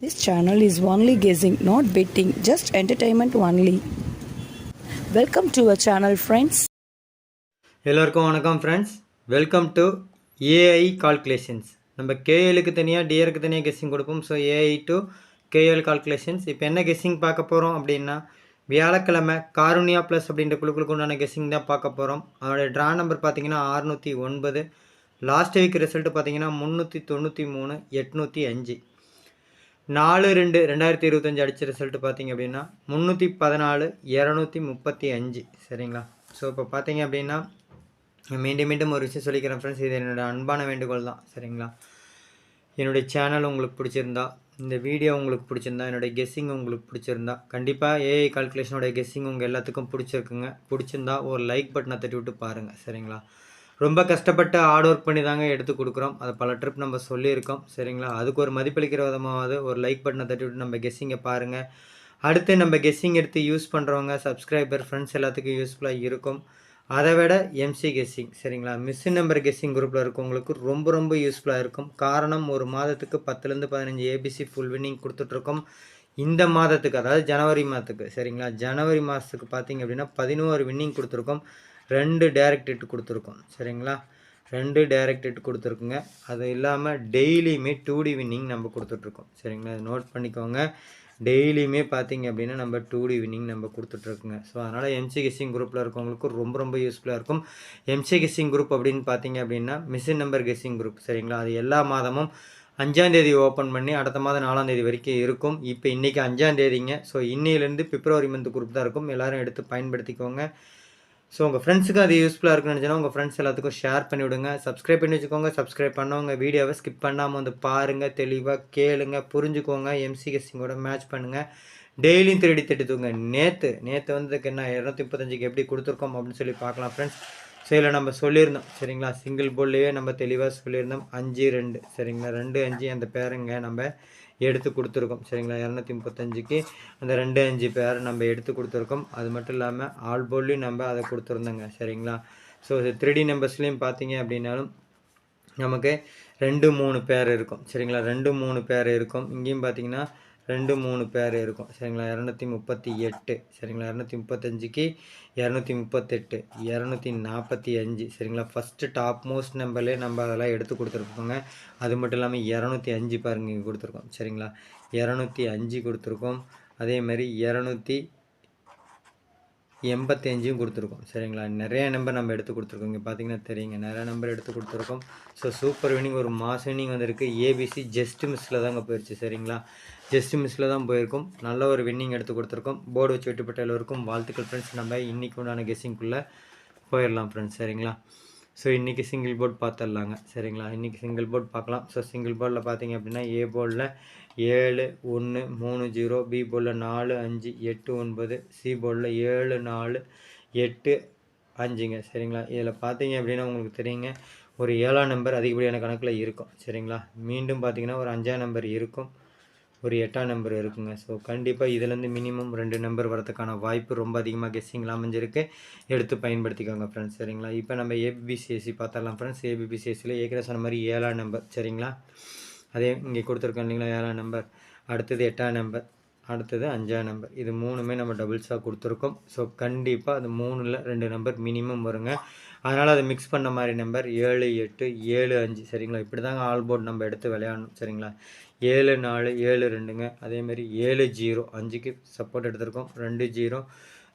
This channel is only guessing, not betting, just entertainment only. Welcome to our channel, friends. எல்லோருக்கும் வணக்கம் friends welcome to AI calculations நம்ம கேஎலுக்கு தனியாக டிஆருக்கு தனியாக கெஸ்ஸிங் கொடுப்போம். So AI to KL calculations இப்போ என்ன கெஸ்ஸிங் பார்க்க போகிறோம் அப்படின்னா வியாழக்கிழமை காருனியா ப்ளஸ் அப்படின்ற குழுக்களுக்கு உண்டான கெஸ்ஸிங் தான் பார்க்க போகிறோம் அதோட ட்ரா நம்பர் பார்த்தீங்கன்னா அறுநூற்றி ஒன்பது. லாஸ்ட் வீக் ரிசல்ட் பார்த்தீங்கன்னா முந்நூற்றி தொண்ணூற்றி மூணு எட்நூற்றி அஞ்சு. நாலு ரெண்டு ரெண்டாயிரத்தி இருபத்தஞ்சி அடித்த ரிசல்ட்டு பார்த்தீங்க அப்படின்னா முந்நூற்றி பதினாலு இரநூத்தி முப்பத்தி அஞ்சு. சரிங்களா? ஸோ இப்போ பார்த்தீங்க அப்படின்னா மீண்டும் மீண்டும் ஒரு விஷயம் சொல்லிக்கிறேன் ஃப்ரெண்ட்ஸ் இது என்னோட அன்பான வேண்டுகோள் தான். சரிங்களா? என்னுடைய சேனல் உங்களுக்கு பிடிச்சிருந்தா இந்த வீடியோ உங்களுக்கு பிடிச்சிருந்தா என்னுடைய கெஸ்ஸிங் உங்களுக்கு பிடிச்சிருந்தா கண்டிப்பாக ஏஐ கால்குலேஷனோடைய கெஸ்ஸிங் உங்கள் எல்லாத்துக்கும் பிடிச்சிருக்குங்க. பிடிச்சிருந்தா ஒரு லைக் பட்டனை தட்டி விட்டு பாருங்கள் சரிங்களா? ரொம்ப கஷ்டப்பட்டு ஹார்ட் ஒர்க் பண்ணி தாங்க எடுத்து கொடுக்குறோம். அதை பல ட்ரிப் நம்ம சொல்லியிருக்கோம். சரிங்களா? அதுக்கு ஒரு மதிப்பளிக்கிற விதமாவது ஒரு லைக் பட்டனை தட்டி விட்டு நம்ம கெஸ்ஸிங்கை பாருங்கள் அடுத்து நம்ம கெஸ்ஸிங் எடுத்து யூஸ் பண்ணுறவங்க சப்ஸ்கிரைபர் ஃப்ரெண்ட்ஸ் எல்லாத்துக்கும் யூஸ்ஃபுல்லாக இருக்கும். அதை விட எம்சி கெஸ்ஸிங் சரிங்களா? மிஸ்ஸின் நம்பர் கெஸ்ஸிங் குரூப்பில் இருக்கவங்களுக்கு ரொம்ப ரொம்ப யூஸ்ஃபுல்லாக இருக்கும். காரணம் ஒரு மாதத்துக்கு பத்துலேருந்து பதினஞ்சு ஏபிசி ஃபுல் வின்னிங் கொடுத்துட்ருக்கோம். இந்த மாதத்துக்கு அதாவது ஜனவரி மாதத்துக்கு சரிங்களா? ஜனவரி மாதத்துக்கு பார்த்தீங்க அப்படின்னா பதினோரு வின்னிங் கொடுத்துருக்கோம். ரெண்டு டேரக்ட் ஹிட் கொடுத்துருக்கோம். சரிங்களா? ரெண்டு டேரக்ட் ஹிட் கொடுத்துருக்குங்க. அது இல்லாமல் டெய்லியுமே டூ டி வின்னிங் நம்ம கொடுத்துட்ருக்கோம். சரிங்களா? அதை நோட் பண்ணிக்கோங்க. டெய்லியுமே பார்த்தீங்க அப்படின்னா நம்ம டூ டி வின்னிங் நம்ம கொடுத்துட்ருக்குங்க. ஸோ அதனால் எம்சி கெஸ்ஸிங் குரூப்பில் இருக்கவங்களுக்கு ரொம்ப ரொம்ப யூஸ்ஃபுல்லாக இருக்கும். எம்சி கெஸ்ஸிங் குரூப் அப்படின்னு பார்த்தீங்க அப்படின்னா மிஷின் நம்பர் கெஸ்ஸிங் குரூப் சரிங்களா? அது எல்லா மாதமும் அஞ்சாந்தேதி ஓப்பன் பண்ணி அடுத்த மாதம் நாலாந்தேதி வரைக்கும் இருக்கும். இப்போ இன்றைக்கி அஞ்சாந்தேதிங்க ஸோ இன்னிலேருந்து பிப்ரவரி மந்த் குரூப் தான் இருக்கும். எல்லோரும் எடுத்து பயன்படுத்திக்கோங்க. ஸோ உங்கள் ஃப்ரெண்ட்ஸுக்கு அது யூஸ்ஃபுல்லாக இருக்குன்னு நினச்சினா உங்கள் ஃப்ரெண்ட்ஸ் எல்லாத்துக்கும் ஷேர் பண்ணி விடுங்க. சப்ஸ்கிரைப் பண்ணி வச்சுக்கோங்க. சப்ஸ்கிரைப் பண்ணவங்க வீடியோவை ஸ்கிப் பண்ணாமல் வந்து பாருங்கள் தெளிவாக கேளுங்க. புரிஞ்சுக்கோங்க. எம்சி கெஸ்டிங்கோட மேட்ச் பண்ணுங்கள் டெய்லியும் திருடி திட்டுத்துங்க நேற்று நேற்று வந்ததுக்கு என்ன இரநூத்தி முப்பத்தஞ்சுக்கு எப்படி கொடுத்துருக்கோம் அப்படின்னு சொல்லி பார்க்கலாம் ஃப்ரெண்ட்ஸ் ஸோ இதில் நம்ம சொல்லியிருந்தோம். சரிங்களா? சிங்கிள் போல்லையே நம்ம தெளிவாக சொல்லியிருந்தோம். அஞ்சு ரெண்டு. சரிங்களா? ரெண்டு அஞ்சு அந்த பேருங்க நம்ம எடுத்து கொடுத்துருக்கோம். சரிங்களா? இரநூத்தி முப்பத்தஞ்சுக்கு அந்த ரெண்டு அஞ்சு பேர் நம்ம எடுத்து கொடுத்துருக்கோம். அது மட்டும் இல்லாமல் ஆல் போல்லையும் நம்ம அதை கொடுத்துருந்தோங்க. சரிங்களா? ஸோ த்ரீ டி நம்பர்ஸ்லேயும் பார்த்தீங்க அப்படின்னாலும் நமக்கு ரெண்டு மூணு பேர் இருக்கும். சரிங்களா? ரெண்டு மூணு பேர் இருக்கும். இங்கேயும் பார்த்தீங்கன்னா ரெண்டு மூணு பேர் இருக்கும். சரிங்களா? இரநூத்தி முப்பத்தி எட்டு. சரிங்களா? இரநூத்தி முப்பத்தஞ்சுக்கு இரநூத்தி முப்பத்தெட்டு. இரநூத்தி நாற்பத்தி அஞ்சு. சரிங்களா? ஃபஸ்ட்டு டாப் மோஸ்ட் நம்பர்லேயே நம்ம அதெல்லாம் எடுத்து கொடுத்துருக்கோங்க. அது மட்டும் இல்லாமல் இரநூத்தி அஞ்சு பாருங்க இங்கே கொடுத்துருக்கோம். சரிங்களா? இரநூத்தி அஞ்சு கொடுத்துருக்கோம். அதே மாதிரி இரநூத்தி எண்பத்தி அஞ்சும் கொடுத்துருக்கோம். சரிங்களா? நிறைய நம்பர் நம்ம எடுத்து கொடுத்துருக்கோம். இங்கே பார்த்தீங்கன்னா தெரியுங்க. நிறைய நம்பர் எடுத்து கொடுத்துருக்கோம். ஸோ சூப்பர் வினிங் ஒரு மாஸ் வினிங் வந்திருக்கு. ஏபிசி ஜஸ்ட் மிஸ்ஸில் தாங்க போயிடுச்சு சரிங்களா? ஜஸ்ட் மிஸ்ஸில் தான் போயிருக்கும். நல்ல ஒரு வின்னிங் எடுத்து கொடுத்துருக்கோம். போர்டு வச்சு வெட்டுப்பட்ட எல்லோருக்கும் வாழ்த்துக்கள் ஃப்ரெண்ட்ஸ் நம்ம இன்றைக்கு உண்டான கெஸ்ஸிங்குள்ளே போயிடலாம் ஃப்ரெண்ட்ஸ் சரிங்களா? ஸோ இன்றைக்கி சிங்கிள் போர்டு பார்த்துடலாங்க சரிங்களா? இன்றைக்கி சிங்கிள் போர்டு பார்க்கலாம் ஸோ சிங்கிள் போர்டில் பார்த்தீங்க அப்படின்னா ஏ போர்டில் ஏழு ஒன்று மூணு ஜீரோ பி போர்டில் நாலு அஞ்சு எட்டு ஒன்பது சி போர்டில் ஏழு நாலு எட்டு அஞ்சுங்க. சரிங்களா? இதில் பார்த்தீங்க அப்படின்னா உங்களுக்கு தெரியுங்க. ஒரு ஏழாம் நம்பர் அதிகப்படியான கணக்கில் இருக்கும். சரிங்களா? மீண்டும் பார்த்தீங்கன்னா ஒரு அஞ்சாம் நம்பர் இருக்கும். ஒரு எட்டாம் நம்பர் இருக்குங்க. ஸோ கண்டிப்பாக இதுலேருந்து மினிமம் ரெண்டு நம்பர் வரதுக்கான வாய்ப்பு ரொம்ப அதிகமாக கெஸ்ஸிங்கில் அமைஞ்சிருக்கு. எடுத்து பயன்படுத்திக்கோங்க ஃப்ரெண்ட்ஸ் சரிங்களா? இப்போ நம்ம ஏபிபிசிஎஸ்சி பார்த்துடலாம் ஃப்ரெண்ட்ஸ் ஏபிபிசிஎஸ்சியில் ஏற்கனவே சொன்ன மாதிரி ஏழாம் நம்பர் சரிங்களா? அதே இங்கே கொடுத்துருக்கோம் இல்லைங்களா ஏழாம் நம்பர் அடுத்தது எட்டாம் நம்பர் அடுத்தது அஞ்சாம் நம்பர் இது மூணுமே நம்ம டபுள்ஸாக கொடுத்துருக்கோம். ஸோ கண்டிப்பாக அது மூணில் ரெண்டு நம்பர் மினிமம் வருங்க. அதனால் அதை மிக்ஸ் பண்ண மாதிரி நம்பர் ஏழு எட்டு ஏழு அஞ்சு சரிங்களா? இப்படி தாங்க ஆல் போர்ட் நம்ம எடுத்து விளையாடணும் சரிங்களா? ஏழு நாலு ஏழு ரெண்டுங்க. அதேமாரி ஏழு ஜீரோ அஞ்சுக்கு சப்போர்ட் எடுத்திருக்கோம். ரெண்டு ஜீரோ.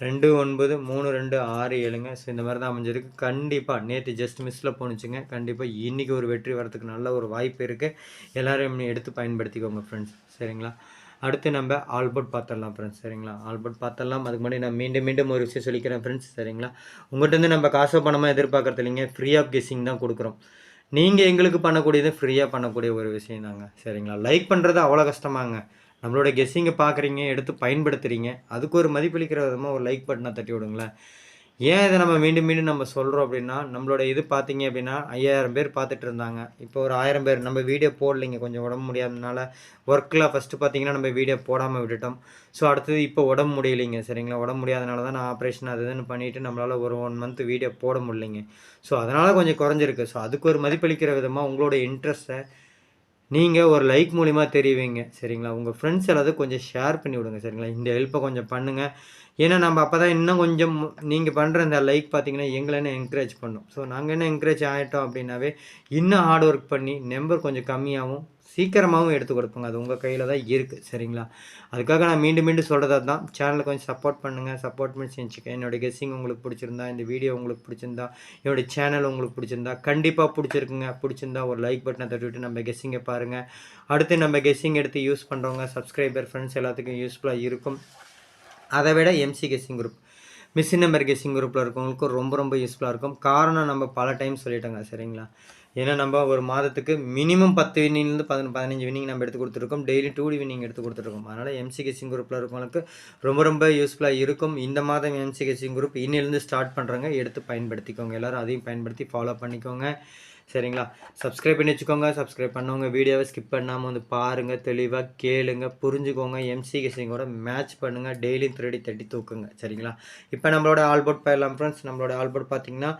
ரெண்டு ஒன்பது மூணு ரெண்டு ஆறு ஏழுங்க. ஸோ இந்த மாதிரி தான் அமைஞ்சிருக்கு. கண்டிப்பாக நேற்று ஜஸ்ட் மிஸ்ஸில் போணுச்சுங்க. கண்டிப்பாக இன்றைக்கி ஒரு வெற்றி வரதுக்கு நல்ல ஒரு வாய்ப்பு இருக்குது எல்லோரும் எடுத்து பயன்படுத்திக்கோங்க ஃப்ரெண்ட்ஸ் சரிங்களா? அடுத்து நம்ம ஆல்பர்ட் பார்த்துடலாம் ஃப்ரெண்ட்ஸ் சரிங்களா? ஆல்பர்ட் பார்த்துடலாம். அதுக்கு முன்னாடி நான் மீண்டும் மீண்டும் ஒரு விஷயம் சொல்லிக்கிறேன் ஃப்ரெண்ட்ஸ் சரிங்களா? உங்கள்கிட்ட நம்ம காசோ பணமாக எதிர்பார்க்குறது இல்லைங்க. ஃப்ரீ ஆஃப் கெஸ்ஸிங் தான் கொடுக்குறோம். நீங்கள் எங்களுக்கு பண்ணக்கூடியது ஃப்ரீயாக பண்ணக்கூடிய ஒரு விஷயம் தாங்க. சரிங்களா? லைக் பண்ணுறது அவ்வளோ கஷ்டமாங்க. நம்மளோட கெஸ்ஸிங்கை பார்க்குறீங்க எடுத்து பயன்படுத்துகிறீங்க அதுக்கு ஒரு மதிப்பளிக்கிற விதமாக ஒரு லைக் பட்டனை தட்டி விடுங்களேன். ஏன் இதை நம்ம மீண்டும் மீண்டும் நம்ம சொல்கிறோம் அப்படின்னா நம்மளோட இது பார்த்தீங்க அப்படின்னா ஐயாயிரம் பேர் பார்த்துட்டு இருந்தாங்க. இப்போ ஒரு ஆயிரம் பேர் நம்ம வீடியோ போடலைங்க. கொஞ்சம் உடம்பு முடியாததுனால ஒர்க்கில் ஃபஸ்ட்டு பார்த்தீங்கன்னா நம்ம வீடியோ போடாமல் விட்டுட்டோம். ஸோ அடுத்தது இப்போ உடம்பு முடியலைங்க சரிங்களா? உடம்பு முடியாதனால தான் நான் ஆப்ரேஷன் அது இதுன்னு பண்ணிவிட்டு நம்மளால் ஒரு ஒன் மந்த் வீடியோ போட முடியலைங்க. ஸோ அதனால் கொஞ்சம் குறைஞ்சிருக்கு. ஸோ அதுக்கு ஒரு மதிப்பளிக்கிற விதமாக உங்களோட இன்ட்ரெஸ்ட்டை நீங்கள் ஒரு லைக் மூலிமா தெரிவிங்க சரிங்களா? உங்கள் ஃப்ரெண்ட்ஸ் எல்லாத்தையும் கொஞ்சம் ஷேர் பண்ணி விடுங்க சரிங்களா? இந்த ஹெல்ப்பை கொஞ்சம் பண்ணுங்கள் ஏன்னா நம்ம அப்போ தான் இன்னும் கொஞ்சம் நீங்கள் பண்ணுற இந்த லைக் பார்த்தீங்கன்னா எங்களை என்ன என்கரேஜ் பண்ணும். ஸோ நாங்கள் என்ன என்கரேஜ் ஆகிட்டோம் அப்படின்னாவே இன்னும் ஹார்ட் ஒர்க் பண்ணி நம்பர் கொஞ்சம் கம்மியாகவும் சீக்கிரமாகவும் எடுத்து கொடுப்போங்க. அது உங்கள் கையில் தான் இருக்குது சரிங்களா? அதுக்காக நான் மீண்டும் மீண்டும் சொல்கிறதா தான் சேனலை கொஞ்சம் சப்போர்ட் பண்ணுங்கள் சப்போர்ட் பண்ணி செஞ்சுக்கேன் என்னோடய கெஸ்ஸிங் உங்களுக்கு பிடிச்சிருந்தா இந்த வீடியோ உங்களுக்கு பிடிச்சிருந்தா என்னோடய சேனல் உங்களுக்கு பிடிச்சிருந்தா கண்டிப்பாக பிடிச்சிருக்குங்க. பிடிச்சிருந்தா ஒரு லைக் பட்டனை தட்டிவிட்டு நம்ம கெஸ்ஸிங்கை பாருங்கள் அடுத்து நம்ம கெஸ்ஸிங் எடுத்து யூஸ் பண்ணுறவங்க சப்ஸ்கிரைபர் ஃப்ரெண்ட்ஸ் எல்லாத்துக்கும் யூஸ்ஃபுல்லாக இருக்கும். அதை விட MC guessing group machine number guessing குரூப்பில் இருக்கவங்களுக்கு ரொம்ப ரொம்ப யூஸ்ஃபுல்லாக இருக்கும். காரணம் நம்ம பல டைம் சொல்லிட்டோங்க சரிங்களா? ஏன்னா நம்ம ஒரு மாதத்துக்கு மினிமம் பத்து வினிங்லேருந்து பதின பதினஞ்சு வினிங் நம்ம எடுத்து கொடுத்துருக்கோம். டெய்லி டூ வினிங் எடுத்து கொடுத்துருக்கோம். அதனால் எம்சி கெஸ்ஸிங் குரூப்பில் இருக்கவங்களுக்கு ரொம்ப ரொம்ப யூஸ்ஃபுல்லாக இருக்கும். இந்த மாதம் எம்சி குரூப் இன்னிலேருந்து ஸ்டார்ட் பண்ணுறாங்க எடுத்து பயன்படுத்திக்கோங்க. எல்லோரும் அதையும் பயன்படுத்தி ஃபாலோ பண்ணிக்கோங்க. சரிங்களா? சப்ஸ்கிரைப் பண்ணி வச்சுக்கோங்க. சப்ஸ்கிரைப் பண்ணவங்க வீடியோவை ஸ்கிப் பண்ணாமல் வந்து பாருங்கள் தெளிவாக கேளுங்க. புரிஞ்சுக்கோங்க. எம்சிகிசிங்கோட மேட்ச் பண்ணுங்கள் டெய்லியும் திருடி தட்டி தூக்குங்க. சரிங்களா? இப்போ நம்மளோட ஆல்போர்ட் போயிடலாம் ஃப்ரெண்ட்ஸ் நம்மளோட ஆல்போர்ட் பார்த்தீங்கன்னா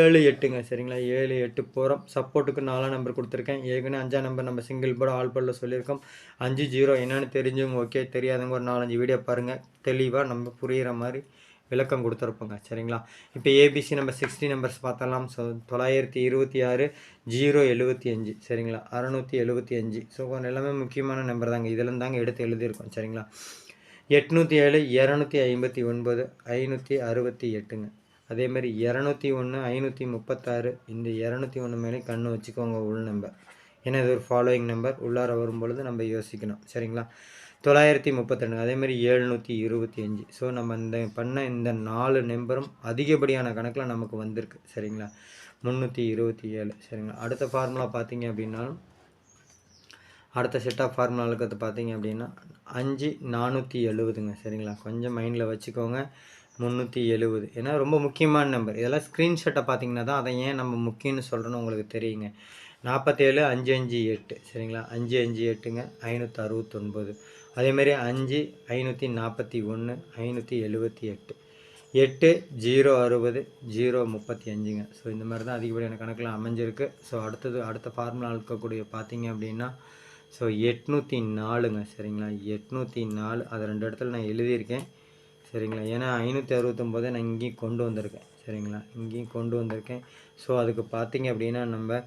ஏழு எட்டுங்க. சரிங்களா? ஏழு எட்டு போகிறோம் சப்போர்ட்டுக்கு நாலாம் நம்பர் கொடுத்துருக்கேன். ஏற்கனவே அஞ்சாம் நம்பர் நம்ம சிங்கிள் போர்டு ஆல் போர்டில் சொல்லியிருக்கோம். அஞ்சு ஜீரோ என்னென்னு தெரிஞ்சவங்க ஓகே தெரியாதவங்க ஒரு நாலஞ்சு வீடியோ பாருங்கள் தெளிவாக நம்ம புரிகிற மாதிரி விளக்கம் கொடுத்துருப்போங்க சரிங்களா? இப்போ ஏபிசி நம்ம சிக்ஸ்டி நம்பர்ஸ் பார்த்தலாம் ஸோ தொள்ளாயிரத்தி இருபத்தி ஆறு ஜீரோ எழுபத்தி அஞ்சு சரிங்களா? அறநூற்றி எழுபத்தி அஞ்சு. ஸோ கொஞ்சம் எல்லாமே முக்கியமான நம்பர் தாங்க. இதில் தாங்க எடுத்து எழுதியிருக்கோம் சரிங்களா? எட்நூற்றி ஏழு இரநூத்தி ஐம்பத்தி ஒன்பது ஐநூற்றி அறுபத்தி எட்டுங்க. அதேமாதிரி இரநூத்தி ஒன்று ஐநூற்றி முப்பத்தாறு இந்த இரநூத்தி ஒன்று மேலே கண்ணு வச்சுக்கோங்க உள் நம்பர் ஏன்னா இது ஒரு ஃபாலோயிங் நம்பர் உள்ளார வரும்பொழுது நம்ம யோசிக்கணும் சரிங்களா? தொள்ளாயிரத்தி முப்பத்தெண்டு அதேமாதிரி ஏழ்நூற்றி இருபத்தி அஞ்சு. ஸோ நம்ம இந்த பண்ண இந்த நாலு நம்பரும் அதிகப்படியான கணக்கில் நமக்கு வந்திருக்கு. சரிங்களா? முந்நூற்றி இருபத்தி ஏழு. சரிங்களா? அடுத்த ஃபார்முலா பார்த்தீங்க அப்படின்னாலும் அடுத்த செட் ஆஃப் ஃபார்முலா இருக்கிறது பார்த்தீங்க அப்படின்னா அஞ்சு நானூற்றி எழுபதுங்க. சரிங்களா? கொஞ்சம் மைண்டில் வச்சுக்கோங்க. முந்நூற்றி எழுபது. ஏன்னா ரொம்ப முக்கியமான நம்பர் இதெல்லாம் ஸ்க்ரீன்ஷாட்டை பார்த்தீங்கன்னா தான் அதை ஏன் நம்ம முக்கியம்னு சொல்கிறோன்னு உங்களுக்கு தெரியுங்க. நாற்பத்தேழு அஞ்சு அஞ்சு எட்டு. சரிங்களா? அஞ்சு அஞ்சு எட்டுங்க. ஐநூற்றி அறுபத்தொன்பது. அதேமாரி அஞ்சு ஐநூற்றி நாற்பத்தி ஒன்று ஐநூற்றி எழுபத்தி எட்டு. எட்டு ஜீரோ அறுபது ஜீரோ முப்பத்தி அஞ்சுங்க. ஸோ இந்த மாதிரி தான் அதிகப்படியான கணக்கில் அமைஞ்சிருக்கு. ஸோ அடுத்தது அடுத்த ஃபார்முலா இருக்கக்கூடிய பார்த்தீங்க அப்படின்னா ஸோ எட்நூற்றி நாலுங்க. சரிங்களா? எட்நூற்றி நாலு. அது ரெண்டு இடத்துல நான் எழுதியிருக்கேன். சரிங்களா? ஏன்னா ஐநூற்றி அறுபத்தொம்போதே நான் இங்கேயும் கொண்டு வந்திருக்கேன். சரிங்களா? இங்கேயும் கொண்டு வந்திருக்கேன். ஸோ அதுக்கு பார்த்தீங்க அப்படின்னா நம்ம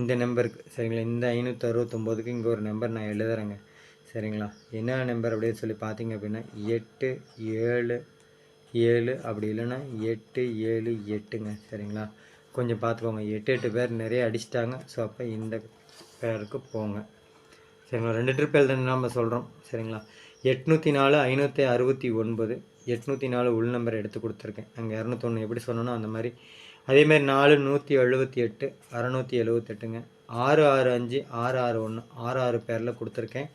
இந்த நம்பருக்கு சரிங்களா? இந்த ஐநூற்றி அறுபத்தொம்போதுக்கு இங்கே ஒரு நம்பர் நான் எழுதுகிறேங்க சரிங்களா? என்ன நம்பர் அப்படின்னு சொல்லி பார்த்தீங்க அப்படின்னா எட்டு ஏழு ஏழு அப்படி இல்லைன்னா எட்டு ஏழு எட்டுங்க. சரிங்களா? கொஞ்சம் பார்த்துக்கோங்க. எட்டு எட்டு பேர் நிறைய அடிச்சிட்டாங்க. ஸோ அப்போ இந்த பேருக்கு போங்க. சரிங்களா? ரெண்டு ட்ரிப் எழுதுன்னு நம்ம சொல்கிறோம் சரிங்களா? எட்நூற்றி நாலு ஐநூற்றி அறுபத்தி ஒன்பது. எட்நூற்றி நாலு உள் நம்பர் எடுத்து கொடுத்துருக்கேன். அங்கே இரநூத்தொன்று எப்படி சொன்னோன்னா அந்த மாதிரி. அதேமாதிரி நாலு நூற்றி எழுபத்தி எட்டு அறநூற்றி எழுபத்தெட்டுங்க ஆறு ஆறு அஞ்சு ஆறு ஆறு ஒன்று ஆறு ஆறு பேரில் கொடுத்துருக்கேன்.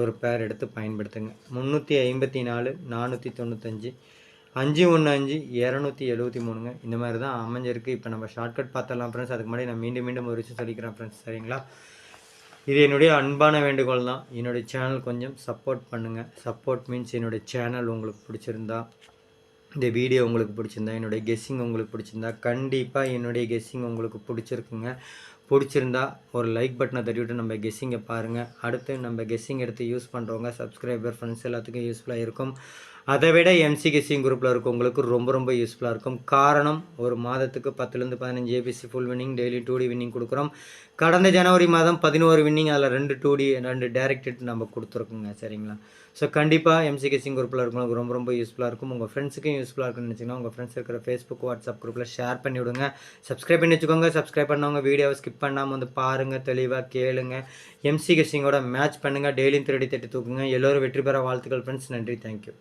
ஒரு பேர் எடுத்து பயன்படுத்துங்க. முந்நூற்றி ஐம்பத்தி நாலு நானூற்றி தொண்ணூத்தஞ்சு அஞ்சு ஒன்று அஞ்சு இரநூத்தி எழுபத்தி மூணுங்க. இந்த மாதிரி தான் அமைஞ்சிருக்கு. இப்போ நம்ம ஷார்ட்கட் பார்த்தலாம் ஃப்ரெண்ட்ஸ் அதுக்கு முன்னாடி நான் மீண்டும் மீண்டும் ஒரு விஷயம் சொல்லிக்கிறேன் ஃப்ரெண்ட்ஸ் சரிங்களா? இது என்னுடைய அன்பான வேண்டுகோள் தான். என்னுடைய சேனல் கொஞ்சம் சப்போர்ட் பண்ணுங்கள் சப்போர்ட் மீன்ஸ் என்னுடைய சேனல் உங்களுக்கு பிடிச்சிருந்தா இந்த வீடியோ உங்களுக்கு பிடிச்சிருந்தா என்னுடைய கெஸ்ஸிங் உங்களுக்கு பிடிச்சிருந்தா கண்டிப்பாக என்னுடைய கெஸ்ஸிங் உங்களுக்கு பிடிச்சிருக்குங்க. பிடிச்சிருந்தா ஒரு லைக் பட்டனை தட்டிவிட்டு நம்ம கெஸ்ஸிங்கை பாருங்கள் அடுத்து நம்ம கெஸ்ஸிங் எடுத்து யூஸ் பண்ணுறவங்க சப்ஸ்கிரைபர் ஃப்ரெண்ட்ஸ் எல்லாத்துக்கும் யூஸ்ஃபுல்லாக இருக்கும். அதை விட எம்சி கெஸ்ஸிங் குரூப்பில் இருக்கவங்களுக்கு ரொம்ப ரொம்ப யூஸ்ஃபுல்லாக இருக்கும். காரணம் ஒரு மாதத்துக்கு பத்துலேருந்து பதினஞ்சு ABC full winning daily two D winning கொடுக்குறோம். கடந்த ஜனவரி மாதம் பதினோரு வின்னிங் அதில் ரெண்டு டூ டி ரெண்டு டேரக்டட் நம்ம கொடுத்துருக்கோங்க சரிங்களா? ஸோ கண்டிப்பாக எம்சி குரூப்பில் இருக்கவங்களுக்கு ரொம்ப ரொம்ப யூஸ்ஃபுல்லாக இருக்கும். உங்கள் ஃப்ரெண்ட்ஸுக்கும் யூஸ்ஃபுல்லாக இருக்குன்னு நினச்சிங்கன்னா உங்கள் ஃப்ரெண்ட்ஸ் இருக்கிற ஃபேஸ்புக் வாட்ஸ்அப் குரூப்பில் ஷேர் பண்ணி விடுங்க. சப்ஸ்கிரைப் பண்ணி வச்சுக்கோங்க. சப்ஸ்கிரைப் பண்ணவங்க வீடியோவை ஸ்கிப் பண்ணாமல் வந்து பாருங்கள் தெளிவாக கேளுங்க. எம்சி மேட்ச் பண்ணுங்கள் டெய்லியும் திருடி தட்டி தூக்குங்க. எல்லோரும் வெற்றி பெற வாழ்த்துக்கள் ஃப்ரெண்ட்ஸ் நன்றி. தேங்க்யூ